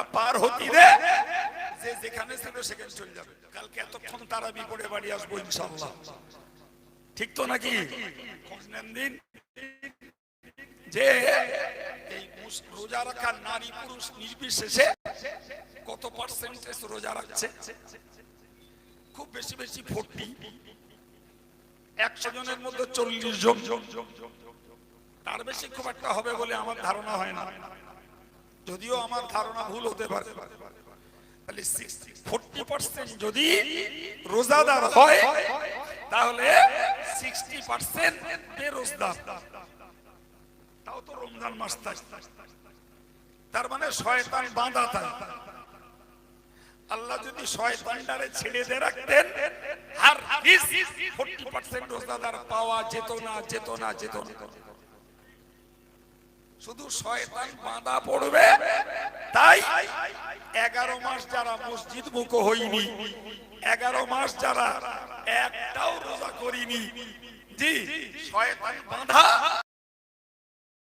রমজানটা পার হতি রে। যে যেখানে ছিল সেখানে চলে যাবে। কালকে এতক্ষণ তারা বিপদে বাড়ি আসব ইনশাল্লাহ ঠিক তো নাকি? খোঁজ দিন? যে এই রোজা রাখা নারী পুরুষ নির্বিশেষে কত পার্সেন্টেজ রোজা রাখছে? খুব বেশি বেশি ফোরটি একশো জনের মধ্যে চল্লিশ জন। তার বেশি খুব একটা হবে বলে আমার ধারণা হয় না। যদিও আমার ধারণা ভুল হতে পারে, তাহলে ফোরটি পার্সেন্ট যদি রোজাদার হয়, তাহলে সিক্সটি পার্সেন্ট বেরোজদার তাও তো রমজান মাস তার মানে শয়তান বাঁধা তাই। আল্লাহ যদি শয়তানটারে ছেড়ে দিয়ে রাখতেন আর ফোরটি পার্সেন্ট রোজাদার পাওয়া যেত না যেত না যেত না। শুধু শয়তান বাঁধা পড়বে। তাই এগারো মাস যারা মসজিদ মুখ হইনি এগারো মাস যারা একটাও রোজা করিনি, জি, শয়তান বাঁধা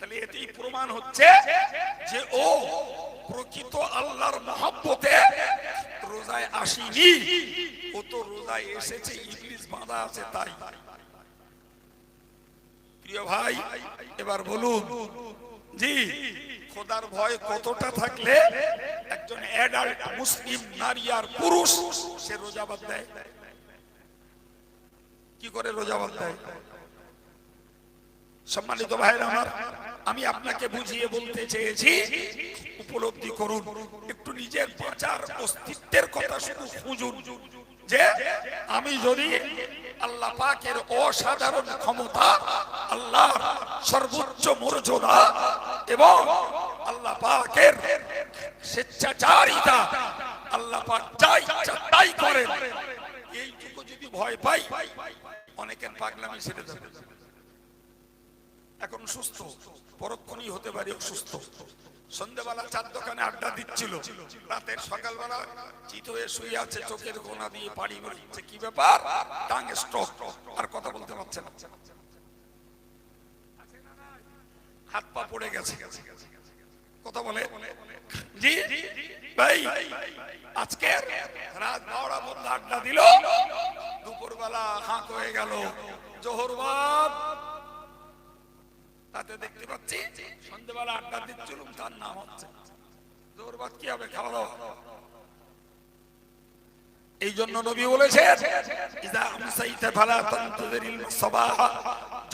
তাহলে এতেই প্রমাণ হচ্ছে যে ও প্রকৃত আল্লাহর মহাব্বতে রোজায় আসিনি। ও তো রোজায় এসেছে ইংলিশ বাঁধা আছে তাই। প্রিয় ভাই, এবার বলুন, জি, খোদার ভয় কতটা থাকলে একজন অ্যাডাল্ট মুসলিম, নারী আর পুরুষ সে রোজাবাদ দেয়? কি করে রোজাবাদ দেয়? সম্মানিত ভাইয়ের আমার, আমি আপনাকে বুঝিয়ে বলতে চেয়েছি, উপলব্ধি করুন। একটু নিজের বাঁচার অস্তিত্বের কথা শুধু খুঁজুন যে আমি যদি আল্লাহ পাকের অসাধারণ ক্ষমতা আল্লাহ সর্বোচ্চ মর্যাদা এবং আল্লাহ পাকের স্বেচ্ছাচারিতা, আল্লাহ পাক যাই তাই করেন। এইটুকু যদি ভয় পাই, অনেকের পাগলামি দেবে এখন সুস্থ, পরক্ষণই হতে পারে অসুস্থ সন্ধ্যেবেলা চার দোকানে আড্ডা দিচ্ছিল। রাতের সকালবেলা চিত হয়ে শুয়ে আছে, চোখের গোনা দিয়ে পাড়ি কি ব্যাপার? টাং স্ট্রোক, আর কথা বলতে পারছে না। হাত পা পড়ে গেছে। কথা বলে, জি, ভাই, আজকে রাত বারোটা বন্ধ আড্ডা দিল। দুপুরবেলা হাঁক হয়ে গেল। জোহরবাদ তাতে দেখতে পাচ্ছি সন্ধ্যেবেলা আড্ডা দিচ্ছিলাম তার নাম হচ্ছে। জোরবাদ কি হবে খাওয়া দাওয়া? এই জন্য নবী বলেছেন, ইদা আমসাইতা ফালা তানতাযিরিল সাবাহ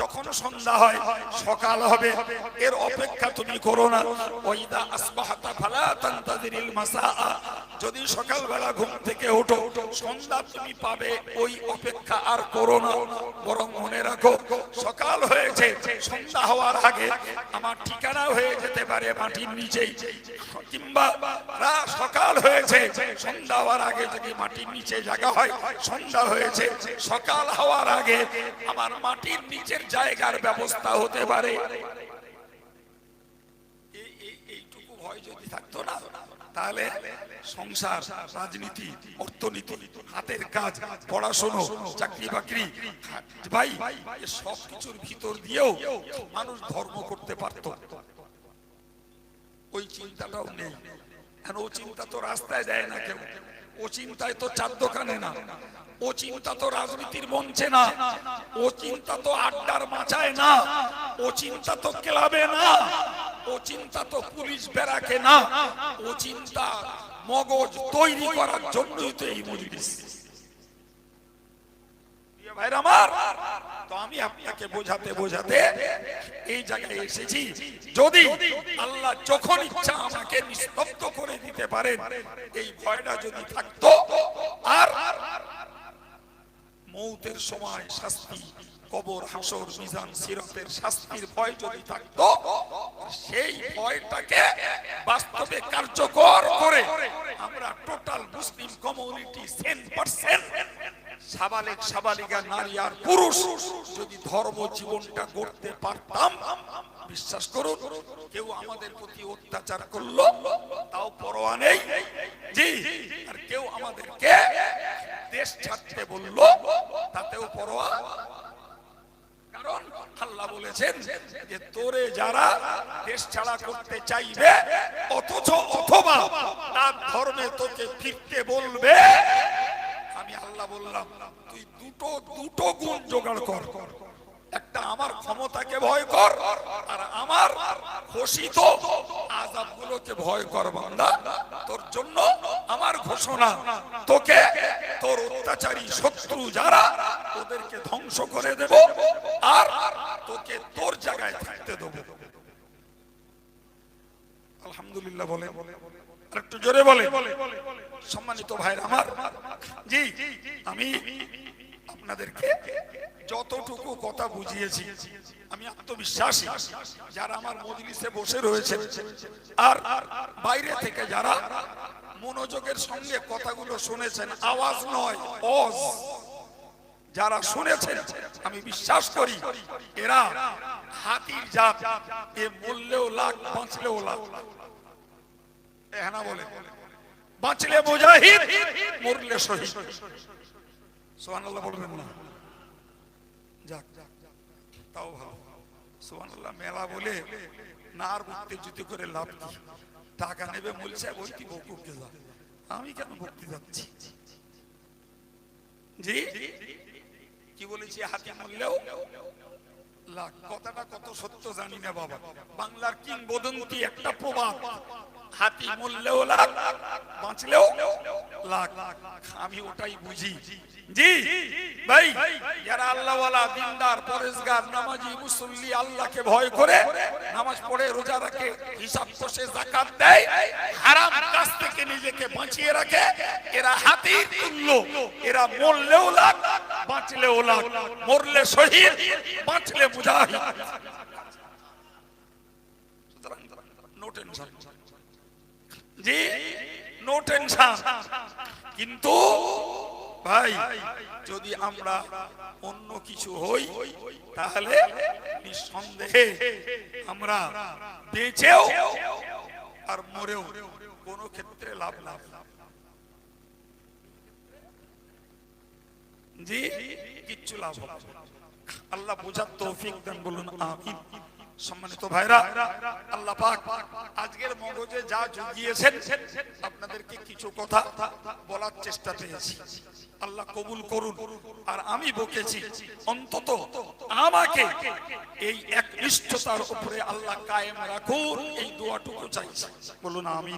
যখন সন্ধ্যা হয়, সকাল হবে, এর অপেক্ষা তুমি করো না। ওইদা আসবাহাতা যদি সকালবেলা ঘুম থেকে ওঠো, সন্ধ্যা তুমি পাবে, ওই অপেক্ষা আর করো না। বরং মনে রাখো, সকাল হয়েছে, সন্ধ্যা হওয়ার আগে আমার ঠিকানা হয়ে যেতে পারে মাটির নিচেই। কিংবা রাত সকাল হয়েছে, সন্ধ্যা হওয়ার আগে যদি মাটির নিচে জায়গা হয়, সন্ধ্যা হয়েছে, সকাল হওয়ার আগে আমার মাটির নিচের জায়গার ব্যবস্থা হতে পারে। এই- এই- এইটুকু ভয় যদি থাকতো না, তাহলে সংসার, রাজনীতি, অর্থনীতি, হাতের কাজ, পড়াশোনা, চাকরি বাকরি ভাই সব কিছুর ভিতর দিয়েও মানুষ ধর্ম করতে পারত। ওই চিন্তাটাও নেই। এখন ও চিন্তা তো রাস্তায় দেয় না কেউ? ও চিন্তায় তো চার দোকানে না। ও চিন্তা তো রাজনীতির মঞ্চে না। ও চিন্তা তো আড্ডার মাচায় না, ও চিন্তা তো ক্লাবে না, ও চিন্তা তো পুলিশ বেড়াকে না, ও চিন্তা মগজ তৈরি করার জন্যই তো এই মজলিস। আমি আপনাকে বোঝাতে বোঝাতে এই জায়গায় এসেছি। যদি আল্লাহ যখন ইচ্ছা আমাকে নিস্তব্ধ করে দিতে পারেন, এই ভয়টা যদি থাকতো, আর মৌতের সময় শাস্তি, কবর, হাসর, মিজান, সিরতের শাস্তির ভয় যদি থাকতো, সেই ভয়টাকে বাস্তবে কার্যকর করে আমরা টোটাল মুসলিম কমিউনিটি সাবালিক সাবালিকা নারী আর পুরুষ যদি ধর্ম জীবনটা করতে পারতাম, বিশ্বাস করুন, কেউ আমাদের প্রতি অত্যাচার করল, তাও পরোয়া নেই, জি, আর কেউ আমাদেরকে দেশ ছাড়তে বলল, তাতেও পরোয়া। কারণ আল্লাহ বলেছেন যে, তোরে যারা দেশ ছাড়া করতে চাইবে, অথচ অথবা তার ধর্মে তোকে ফিরতে বলবে, আমি আল্লাহ বললাম, তুই দুটো দুটো গুণ জোগাড় কর। একটা আমার ক্ষমতাকে ভয় কর, আর আমার ঘোষিত আজাব গুলোকে ভয় কর বান্দা। তোর জন্য আমার ঘোষণা। তোকে, তোর অত্যাচারী শত্রু যারা, ওদেরকে ধ্বংস করে দেব আর তোকে তোর জায়গায় থাকতে দেবো। আলহামদুলিল্লাহ বলে। একটু জোরে বলে। সম্মানিত ভাইরা আমার। জি, আমি আপনাদেরকে যতটুকু কথা বুঝিয়েছি, আমি আত্মবিশ্বাসী। যারা আমার মজলিসে বসে রয়েছে, আর বাইরে থেকে যারা মনোযোগের সঙ্গে কথাগুলো শুনেছেন, আওয়াজ নয় যারা শুনেছেন, আমি বিশ্বাস করি, এরা হাতির জাত। এ মরলেও লাখ, বাঁচলেও লাখ। এ হ্যাঁ না বলে, বাঁচলে মুজাহিদ, মরলে শহীদ। সুবহানাল্লাহ বলবেন না। যাক তাও ভালো। সুবহানাল্লাহ, মেলা বলে না আর ভক্তি জুতি করে লাভ কি টাকা নেবে বলছে বইটি বকুকে যা আমি কেন ভক্তি যাচ্ছি? জি? কি বলেছি, হাতি লাখ, কথাটা কত সত্য জানি না বাবা। বাংলার কিংবদন্তি একটা প্রবাদ। হাতি মূল্যেও লাখ, বাঁচলেও লাখ। আমি ওটাই বুঝি। জি, ভাই, যারা আল্লাহওয়ালা, দিনদার পরেশগার নামাজি, মুসল্লি, আল্লাহকে ভয় করে নামাজ পড়ে, রোজা রাখে, হিসাব কষে জাকাত দেয়, হারাম কাজ থেকে নিজেকে বাঁচিয়ে রাখে, এরা হাতি তুল্য। এরা মরলেও লাখ, বাঁচলেও লাখ। মরলে শহীদ, বাঁচলে সুতরাং no tension ji no tension কিন্তু ভাই, যদি আমরা অন্য কিছু হই, তাহলে নিঃসন্দেহে আমরা বেঁচেও আর মরেও কোন ক্ষেত্রে লাভ লাভ জি, কিচ্ছু লাভ। আল্লাহ বোঝার তৌফিক দেন, বলুন, আমিন। সম্মানিত ভাইরা, আল্লাহ পাক আজকের মগজে যা জুগিয়েছেন, আপনাদেরকে কিছু কথা বলার চেষ্টা পেয়েছি। আল্লাহ কবুল করুন। আর আমি বকেছি, অন্তত আমাকে এই একনিষ্ঠতার উপরে আল্লাহ কায়েম রাখুন, এই দোয়াটুকু চাইছি। বলুন, আমিন।